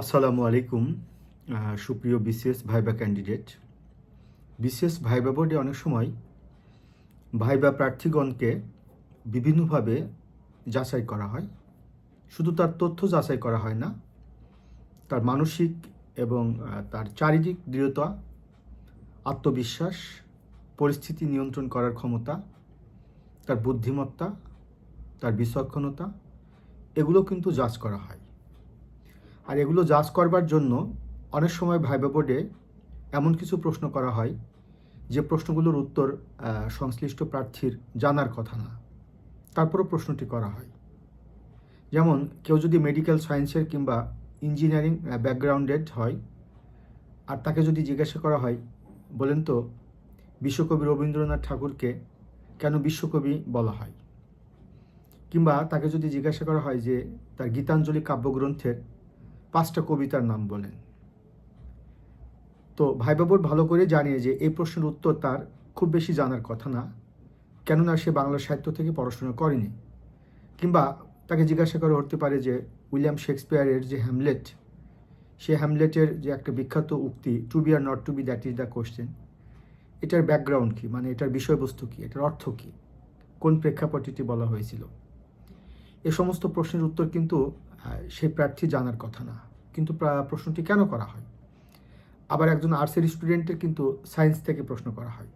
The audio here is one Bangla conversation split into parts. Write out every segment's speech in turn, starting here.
আসসালামু আলাইকুম সুপ্রিয় BCS viva candidate. BCS viva বোর্ডে অনেক সময় ভাইবা প্রার্থীগণকে বিভিন্নভাবে যাচাই করা হয়। শুধু তার তথ্য যাচাই করা হয় না, তার মানসিক এবং তার চারিত্রিক দৃঢ়তা, আত্মবিশ্বাস, পরিস্থিতি নিয়ন্ত্রণ করার ক্ষমতা, তার বুদ্ধিমত্তা, তার বিচক্ষণতা, এগুলো কিন্তু যাচ করা হয়। আর এগুলো জাজ করবার জন্য অনেক সময় ভাইবা বোর্ডে এমন কিছু প্রশ্ন করা হয়, যে প্রশ্নগুলোর উত্তর সংশ্লিষ্ট প্রার্থীর জানার কথা না। তারপরও প্রশ্নটি করা হয়। যেমন, কেউ যদি মেডিকেল সায়েন্সের কিংবা ইঞ্জিনিয়ারিং ব্যাকগ্রাউন্ডেড হয়, আর তাকে যদি জিজ্ঞাসা করা হয়, বলেন তো, বিশ্বকবি রবীন্দ্রনাথ ঠাকুরকে কেন বিশ্বকবি বলা হয়? কিংবা তাকে যদি জিজ্ঞাসা করা হয় যে, তার গীতাঞ্জলি কাব্যগ্রন্থের পাঁচটা কবিতার নাম বলেন। তো ভাইবা বোর্ড ভালো করে জানিয়ে যে, এই প্রশ্নের উত্তর তার খুব বেশি জানার কথা না। কেননা সে বাংলা সাহিত্য থেকে পড়াশোনা করেনি। কিংবা তাকে জিজ্ঞাসা করে হতে পারে যে, উইলিয়াম শেক্সপিয়ারের যে হ্যামলেট, সে হ্যামলেটের যে একটা বিখ্যাত উক্তি to be or not to be that is the question এটার ব্যাকগ্রাউন্ড কী? মানে এটার বিষয়বস্তু কী? এটার অর্থ কী? কোন প্রেক্ষাপটটি বলা হয়েছিল? এ সমস্ত প্রশ্নের উত্তর কিন্তু সেই প্রার্থী জানার কথা না। কিন্তু প্রশ্নটি কেন করা হয়? আবার একজন আর্টসের স্টুডেন্টের কিন্তু সায়েন্স থেকে প্রশ্ন করা হয়।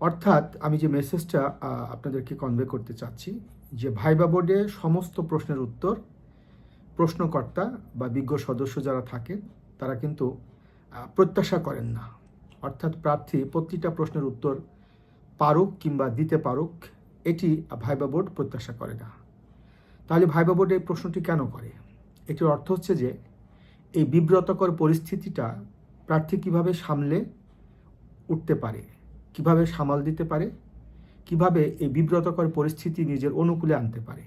অর্থাৎ আমি যে মেসেজটা আপনাদেরকে কনভে করতে চাচ্ছি, যে ভাইবা বোর্ডে সমস্ত প্রশ্নের উত্তর প্রশ্নকর্তা বা বিজ্ঞ সদস্য যারা থাকেন, তারা কিন্তু প্রত্যাশা করেন না। অর্থাৎ প্রার্থী প্রতিটা প্রশ্নের উত্তর পারুক কিংবা দিতে পারুক, এটি ভাইবা বোর্ড প্রত্যাশা করে না। তাহলে ভাইবা বোর্ড এই প্রশ্নটি কেন করে? এটির অর্থ হচ্ছে যে, এই বিব্রতকর পরিস্থিতিটা প্রার্থী কীভাবে সামলে উঠতে পারে, কীভাবে সামাল দিতে পারে, কীভাবে এই বিব্রতকর পরিস্থিতি নিজের অনুকূলে আনতে পারে?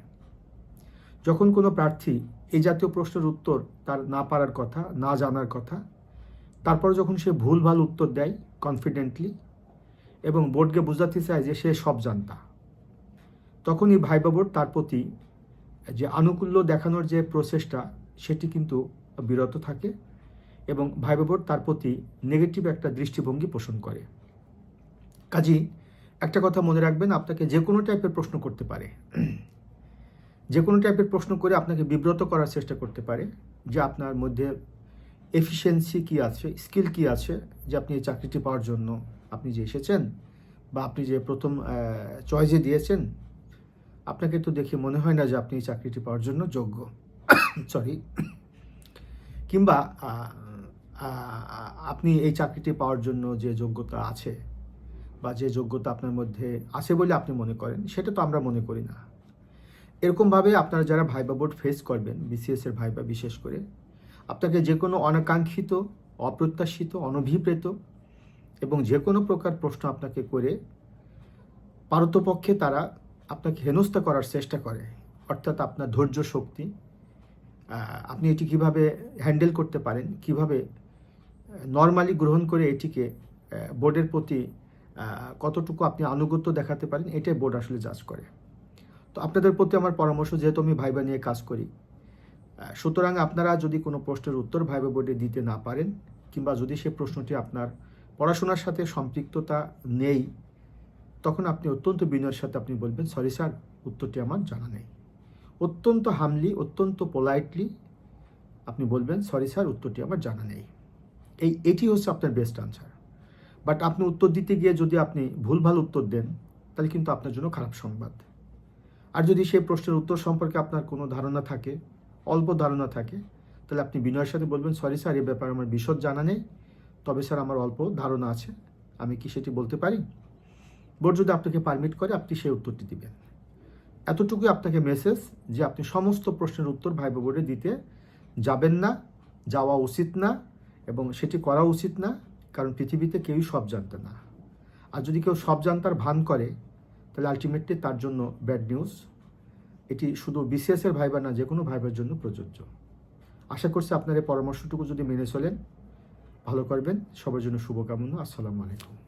যখন কোনো প্রার্থী এই জাতীয় প্রশ্নের উত্তর তার না পারার কথা, না জানার কথা, তারপর যখন সে ভুলভাল উত্তর দেয় কনফিডেন্টলি এবং বোর্ডকে বোঝাতে চায় যে সে সব জানতা, তখনই ভাইবা বোর্ড তার প্রতি যে আনুকূল্য দেখানোর যে প্রসেসটা সেটি কিন্তু বিরত থাকে এবং ভাইবা বোর্ড তার প্রতি নেগেটিভ একটা দৃষ্টিভঙ্গি পোষণ করে। কাজী, একটা কথা মনে রাখবেন, আপনাকে যে কোনো টাইপের প্রশ্ন করতে পারে। যে কোনো টাইপের প্রশ্ন করে আপনাকে বিব্রত করার চেষ্টা করতে পারে, যে আপনার মধ্যে এফিসিয়েন্সি কি আছে স্কিল কি আছে, যে আপনি এই চাকরিটি পাওয়ার জন্য আপনি যে এসেছেন বা আপনি যে প্রথম চয়েসে দিয়েছেন আপনাকে তো দেখে মনে হয় না যে আপনি এই চাকরিটি পাওয়ার জন্য যোগ্য। সরি কিংবা আপনি এই চাকরিটি পাওয়ার জন্য যে যোগ্যতা আছে বা যে যোগ্যতা আপনার মধ্যে আছে বলে আপনি মনে করেন, সেটা তো আমরা মনে করি না। এরকমভাবে আপনারা যারা ভাইবা বোর্ড ফেস করবেন বিসিএস এর ভাইবা বিশেষ করে, আপনাকে যে কোনো অনাকাঙ্ক্ষিত, অপ্রত্যাশিত, অনভিপ্রেত এবং যে কোনো প্রকার প্রশ্ন আপনাকে করে পারতপক্ষে তারা আপনাকে হেনস্থা করার চেষ্টা করে, অর্থাৎ আপনার ধৈর্য শক্তি আপনি এটি কীভাবে হ্যান্ডেল করতে পারেন, কীভাবে নর্মালি গ্রহণ করে এটিকে বোর্ডের প্রতি কতটুকু আপনি আনুগত্য দেখাতে পারেন, এটাই বোর্ড আসলে জাজ করে। তো আপনাদের প্রতি আমার পরামর্শ, যেহেতু আমি ভাইবা নিয়ে কাজ করি সুতরাং আপনারা যদি কোনো প্রশ্নের উত্তর ভাইবা বোর্ডে দিতে না পারেন, কিংবা যদি সে প্রশ্নটি আপনার পড়াশোনার সাথে সম্পৃক্ততা নেই তখন আপনি অত্যন্ত বিনয়ের সাথে আপনি বলবেন, সরি স্যার, উত্তরটি আমার জানা নেই। অত্যন্ত হামলি, অত্যন্ত পোলাইটলি আপনি বলবেন, সরি স্যার, উত্তরটি আমার জানা নেই। এই, এটি হচ্ছে আপনার বেস্ট আনসার। বাট আপনি উত্তর দিতে গিয়ে যদি আপনি ভুলভাল উত্তর দেন, তাহলে কিন্তু আপনার জন্য খারাপ সংবাদ। আর যদি সেই প্রশ্নের উত্তর সম্পর্কে আপনার কোনো ধারণা থাকে, অল্প ধারণা থাকে, তাহলে আপনি বিনয়ের সাথে বলবেন, সরি স্যার, এ ব্যাপারে আমার বিশদ জানা নেই, তবে স্যার, আমার অল্প ধারণা আছে। আমি কি সেটি বলতে পারি? বোর্ড যদি আপনাকে পারমিট করে, আপনি সেই উত্তরটি দিবেন। এতটুকুই আপনাকে মেসেজ যে আপনি সমস্ত প্রশ্নের উত্তর ভাইবা বোর্ডে দিতে যাবেন না, যাওয়া উচিত না এবং সেটি করা উচিত না, কারণ পৃথিবীতে কেউই সব জানতে না। আর যদি কেউ সব জানতার ভান করে, তাহলে আলটিমেটলি তার জন্য ব্যাড নিউজ এটি শুধু বিসিএসের ভাইবা না যে কোনো ভাইবার জন্য প্রযোজ্য। আশা করছি আপনার এই পরামর্শটুকু যদি মেনে চলেন, ভালো করবেন। সবার জন্য শুভকামনা। আসসালামু আলাইকুম।